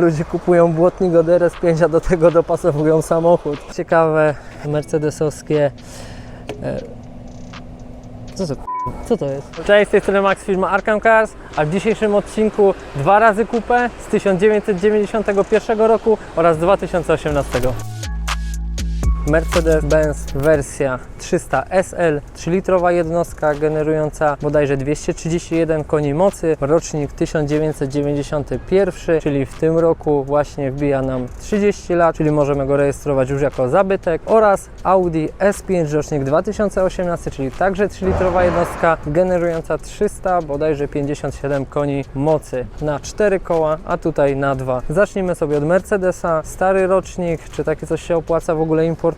Ludzie kupują błotnik od RS5, a do tego dopasowują samochód. Ciekawe mercedesowskie... E... Co to, co to jest? Cześć, z tej strony Max firma Arkham Cars, a w dzisiejszym odcinku dwa razy kupę z 1991 roku oraz 2018. Mercedes-Benz wersja 300 SL, 3-litrowa jednostka generująca bodajże 231 koni mocy, rocznik 1991, czyli w tym roku właśnie wbija nam 30 lat, czyli możemy go rejestrować już jako zabytek oraz Audi S5 rocznik 2018, czyli także 3-litrowa jednostka generująca 300 bodajże 57 koni mocy na 4 koła, a tutaj na 2. Zacznijmy sobie od Mercedesa, stary rocznik, czy takie coś się opłaca w ogóle importować,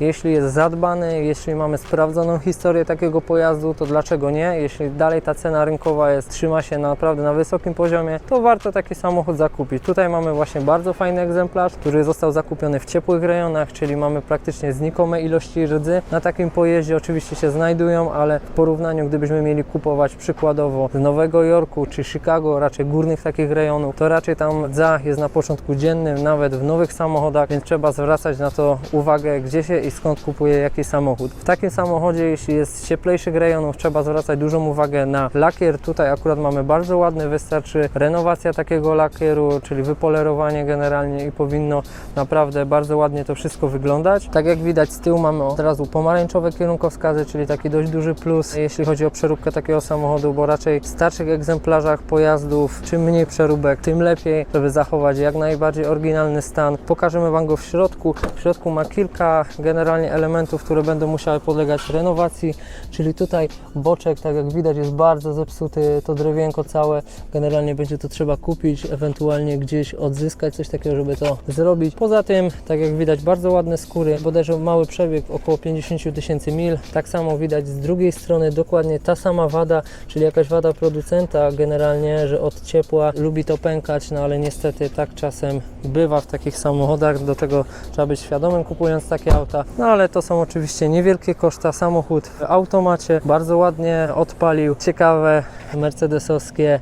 jeśli jest zadbany, jeśli mamy sprawdzoną historię takiego pojazdu, to dlaczego nie? Jeśli dalej ta cena rynkowa jest, trzyma się naprawdę na wysokim poziomie, to warto taki samochód zakupić. Tutaj mamy właśnie bardzo fajny egzemplarz, który został zakupiony w ciepłych rejonach, czyli mamy praktycznie znikome ilości rdzy. Na takim pojeździe oczywiście się znajdują, ale w porównaniu, gdybyśmy mieli kupować przykładowo z Nowego Jorku czy Chicago, raczej górnych takich rejonów, to raczej tam rdza jest na początku dziennym, nawet w nowych samochodach, więc trzeba zwracać na to uwagę, gdzie się i skąd kupuje jaki samochód. W takim samochodzie, jeśli jest z cieplejszych rejonów, trzeba zwracać dużą uwagę na lakier. Tutaj akurat mamy bardzo ładny, wystarczy renowacja takiego lakieru, czyli wypolerowanie generalnie i powinno naprawdę bardzo ładnie to wszystko wyglądać. Tak jak widać z tyłu mamy od razu pomarańczowe kierunkowskazy, czyli taki dość duży plus, jeśli chodzi o przeróbkę takiego samochodu, bo raczej w starszych egzemplarzach pojazdów, czym mniej przeróbek, tym lepiej, żeby zachować jak najbardziej oryginalny stan. Pokażemy Wam go w środku. W środku ma kilka generalnie elementów, które będą musiały podlegać renowacji, czyli tutaj boczek, tak jak widać, jest bardzo zepsuty, to drewienko całe, generalnie będzie to trzeba kupić, ewentualnie gdzieś odzyskać coś takiego, żeby to zrobić. Poza tym, tak jak widać, bardzo ładne skóry, bodajże mały przebieg, około 50 tysięcy mil. Tak samo widać z drugiej strony dokładnie ta sama wada, czyli jakaś wada producenta generalnie, że od ciepła lubi to pękać, no ale niestety tak czasem bywa w takich samochodach, do tego trzeba być świadomym kupując takie auta. No ale to są oczywiście niewielkie koszta. Samochód w automacie bardzo ładnie odpalił. Ciekawe mercedesowskie.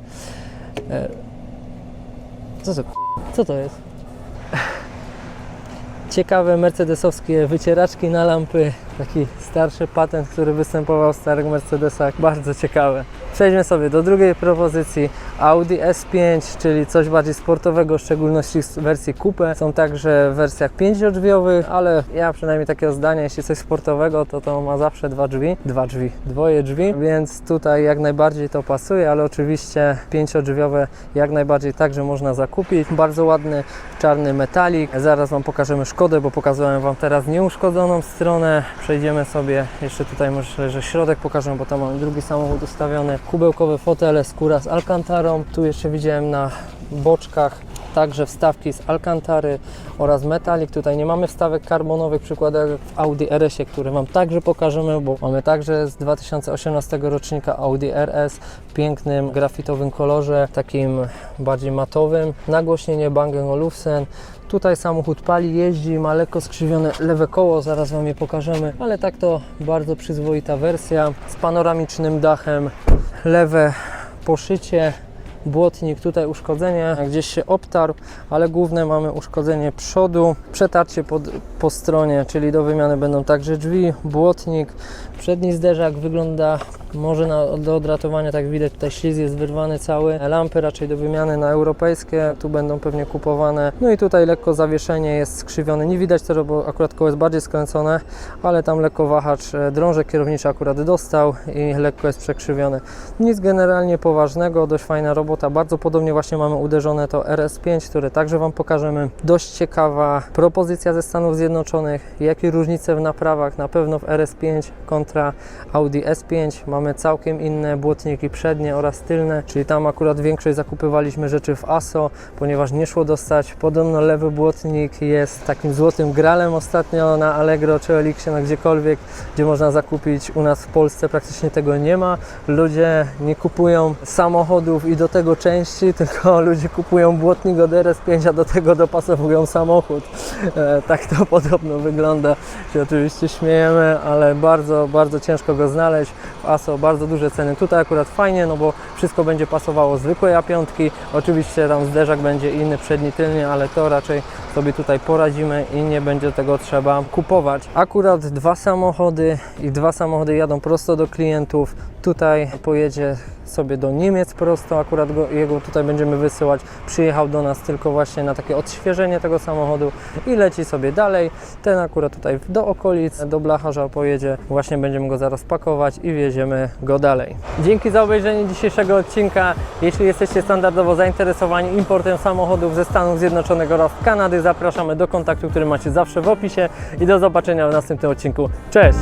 e, Co to, co to jest? Ciekawe mercedesowskie wycieraczki na lampy. Taki starszy patent, który występował w starych Mercedesach. Bardzo ciekawe. Przejdźmy sobie do drugiej propozycji. Audi S5, czyli coś bardziej sportowego, w szczególności z wersji Coupe. Są także w wersjach pięciodrzwiowych, ale ja przynajmniej takiego zdania, jeśli coś sportowego, to to ma zawsze dwa drzwi. Dwa drzwi, dwoje drzwi, więc tutaj jak najbardziej to pasuje, ale oczywiście pięciodrzwiowe jak najbardziej także można zakupić. Bardzo ładny czarny metalik. Zaraz Wam pokażemy Szkodę, bo pokazałem Wam teraz nieuszkodzoną stronę. Przejdziemy sobie, jeszcze tutaj myślę, że środek pokażę, bo tam mamy drugi samochód ustawiony. Kubełkowe fotele, skóra z alkantarą. Tu jeszcze widziałem na boczkach także wstawki z alkantary oraz metalik. Tutaj nie mamy wstawek karbonowych, przykładowo w Audi RS-ie, które Wam także pokażemy, bo mamy także z 2018 rocznika Audi RS w pięknym grafitowym kolorze, takim bardziej matowym. Nagłośnienie Bang Olufsen. Tutaj samochód pali, jeździ, ma lekko skrzywione lewe koło, zaraz Wam je pokażemy, ale tak to bardzo przyzwoita wersja z panoramicznym dachem, lewe poszycie, błotnik, tutaj uszkodzenie, gdzieś się obtarł, ale główne mamy uszkodzenie przodu, przetarcie pod, po stronie, czyli do wymiany będą także drzwi, błotnik, przedni zderzak wygląda może na, do odratowania, tak widać, tutaj ślizg jest wyrwany cały, lampy raczej do wymiany na europejskie, tu będą pewnie kupowane, no i tutaj lekko zawieszenie jest skrzywione, nie widać tego, bo akurat koło jest bardziej skręcone, ale tam lekko wahacz e, drążek kierowniczy akurat dostał i lekko jest przekrzywiony. Nic generalnie poważnego, dość fajna robota, bardzo podobnie właśnie mamy uderzone to RS5, które także Wam pokażemy. Dość ciekawa propozycja ze Stanów Zjednoczonych, jakie różnice w naprawach, na pewno w RS5 kontra Audi S5 mamy całkiem inne błotniki przednie oraz tylne, czyli tam akurat większość zakupywaliśmy rzeczy w ASO, ponieważ nie szło dostać. Podobno lewy błotnik jest takim złotym gralem ostatnio na Allegro czy Elixie, na gdziekolwiek, gdzie można zakupić. U nas w Polsce praktycznie tego nie ma. Ludzie nie kupują samochodów i do tego części, tylko ludzie kupują błotnik od RS5, a do tego dopasowują samochód. E, tak to podobno wygląda. Się oczywiście śmiejemy, ale bardzo, bardzo ciężko go znaleźć. W ASO bardzo duże ceny. Tutaj akurat fajnie, no bo wszystko będzie pasowało zwykłej A5. Oczywiście tam zderzak będzie inny, przedni, tylny, ale to raczej sobie tutaj poradzimy i nie będzie tego trzeba kupować. Akurat dwa samochody i dwa samochody jadą prosto do klientów. Tutaj pojedzie sobie do Niemiec prosto, akurat go, jego tutaj będziemy wysyłać. Przyjechał do nas tylko właśnie na takie odświeżenie tego samochodu i leci sobie dalej. Ten akurat tutaj do okolic, do Blacharza pojedzie. Właśnie będziemy go zaraz pakować i wieziemy go dalej. Dzięki za obejrzenie dzisiejszego odcinka. Jeśli jesteście standardowo zainteresowani importem samochodów ze Stanów Zjednoczonych oraz Kanady, zapraszamy do kontaktu, który macie zawsze w opisie i do zobaczenia w następnym odcinku. Cześć!